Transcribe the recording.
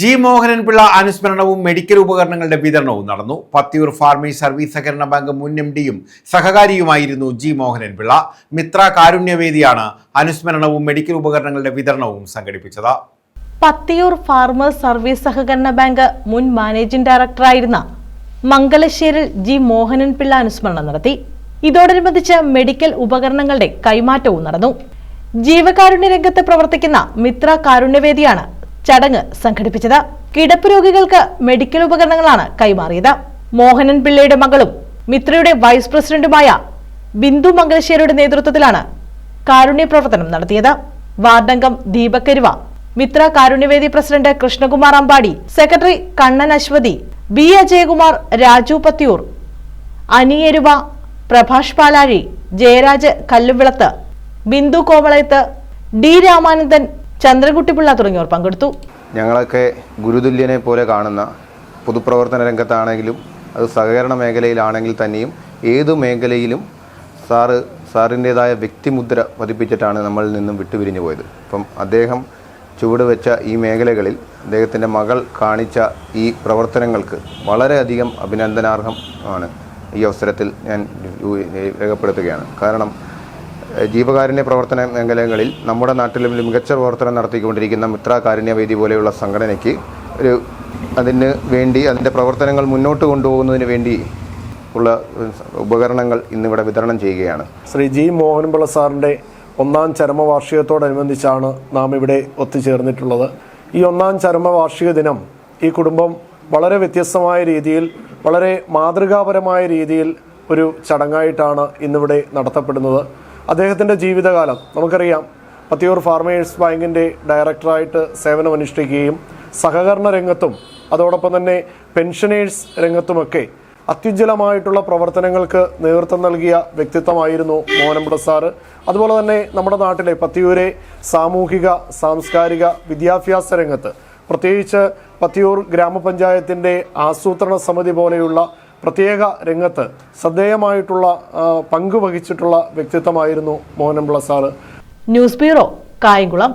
G Mohanan Pillai അനുസ്മരണവും medical ഉപകരണങ്ങളുടെ വിതരണവും നടന്നു. പത്തിയൂർ ഫാർമി സർവീസ് സഹകരണ ബാങ്ക് മുൻ എം ഡിയും സഹകാരിയുമായിരുന്നു ജി മോഹനൻ പിള്ള മിത്ര കാരുണ്യവേദിയാണ് അനുസ്മരണവും മെഡിക്കൽ ഉപകരണങ്ങളുടെ വിതരണവും സംഘടിപ്പിച്ചത്. പത്തിയൂർ ഫാർമേഴ്സ് സർവീസ് സഹകരണ ബാങ്ക് മുൻ മാനേജിംഗ് ഡയറക്ടറായിരുന്ന മംഗലശ്ശേരിൽ ജി മോഹനൻ പിള്ള അനുസ്മരണം നടത്തി. ഇതോടനുബന്ധിച്ച് മെഡിക്കൽ ഉപകരണങ്ങളുടെ കൈമാറ്റവും നടന്നു. ജീവകാരുണ്യ രംഗത്ത് പ്രവർത്തിക്കുന്ന മിത്ര കാരുണ്യവേദിയാണ് ചടങ്ങ് സംഘടിപ്പിച്ചത്. കിടപ്പ് രോഗികൾക്ക് മെഡിക്കൽ ഉപകരണങ്ങളാണ് കൈമാറിയത്. മോഹനൻ പിള്ളയുടെ മകളും മിത്രയുടെ വൈസ് പ്രസിഡന്റുമായ ബിന്ദു മംഗലശ്ശേരിയുടെ നേതൃത്വത്തിലാണ് കാരുണ്യ പ്രവർത്തനം നടത്തിയത്. വാർഡംഗം ദീപക്കരുവ Mithra Karunyavedi president Krishnakumar Ambadi secretary Kannan Aswathy B Ajayakumar Raju Pathiyoor അനിയരുവ Prabhash Palazhi Jayaraj കല്ലുവിളത്ത് Bindu കോമളയത്ത് D Ramanandan Chandrakuttypillai തുടങ്ങിയവർ പങ്കെടുത്തു. ഞങ്ങളൊക്കെ ഗുരുതുല്യനെ പോലെ കാണുന്ന പൊതുപ്രവർത്തന രംഗത്താണെങ്കിലും അത് സഹകരണ മേഖലയിലാണെങ്കിൽ തന്നെയും ഏതു മേഖലയിലും സാറ് സാറിന്റേതായ വ്യക്തിമുദ്ര പതിപ്പിച്ചിട്ടാണ് നമ്മളിൽ നിന്നും വിട്ടുപിരിഞ്ഞു പോയത്. അപ്പം അദ്ദേഹം ചുവട് വെച്ച ഈ മേഖലകളിൽ അദ്ദേഹത്തിന്റെ മകൾ കാണിച്ച ഈ പ്രവർത്തനങ്ങൾക്ക് വളരെയധികം അഭിനന്ദനാർഹം ആണ്. ഈ അവസരത്തിൽ ഞാൻ രേഖപ്പെടുത്തുകയാണ്. കാരണം ജീവകാരുണ്യ പ്രവർത്തന മേഖലകളിൽ നമ്മുടെ നാട്ടിലും മികച്ച പ്രവർത്തനം നടത്തിക്കൊണ്ടിരിക്കുന്ന മിത്ര കാരുണ്യവേദി പോലെയുള്ള സംഘടനയ്ക്ക് ഒരു അതിന് വേണ്ടി അതിന്റെ പ്രവർത്തനങ്ങൾ മുന്നോട്ട് കൊണ്ടുപോകുന്നതിന് വേണ്ടി ഉള്ള ഉപകരണങ്ങൾ ഇന്നിവിടെ വിതരണം ചെയ്യുകയാണ്. ശ്രീ ജി മോഹൻപിള്ള സാറിന്റെ ഒന്നാം ചരമവാർഷികത്തോടനുബന്ധിച്ചാണ് നാം ഇവിടെ ഒത്തുചേർന്നിട്ടുള്ളത്. ഈ ഒന്നാം ചരമവാർഷിക ദിനം ഈ കുടുംബം വളരെ വ്യത്യസ്തമായ രീതിയിൽ വളരെ മാതൃകാപരമായ രീതിയിൽ ഒരു ചടങ്ങായിട്ടാണ് ഇന്നിവിടെ നടത്തപ്പെടുന്നത്. അദ്ദേഹത്തിന്റെ ജീവിതകാലം നമുക്കറിയാം പത്തിയൂർ ഫാർമേഴ്സ് ബാങ്കിന്റെ ഡയറക്ടറായിട്ട് സേവനമനുഷ്ഠിക്കുകയും സഹകരണ രംഗത്തും അതോടൊപ്പം തന്നെ പെൻഷനേഴ്സ് രംഗത്തുമൊക്കെ അത്യുജ്വലമായിട്ടുള്ള പ്രവർത്തനങ്ങൾക്ക് നേതൃത്വം നൽകിയ വ്യക്തിത്വമായിരുന്നു മോഹനമ്പുട സാറ്. അതുപോലെ തന്നെ നമ്മുടെ നാട്ടിലെ പത്തിയൂരെ സാമൂഹിക സാംസ്കാരിക വിദ്യാഭ്യാസ രംഗത്ത് പ്രത്യേകിച്ച് പത്തിയൂർ ഗ്രാമപഞ്ചായത്തിന്റെ ആസൂത്രണ സമിതി പോലെയുള്ള പ്രത്യേക രംഗത്ത് ശ്രദ്ധേയമായിട്ടുള്ള പങ്കുവഹിച്ചിട്ടുള്ള പങ്ക് വഹിച്ചിട്ടുള്ള വ്യക്തിത്വമായിരുന്നു Mohananpillai sir. News bureau Kayamkulam.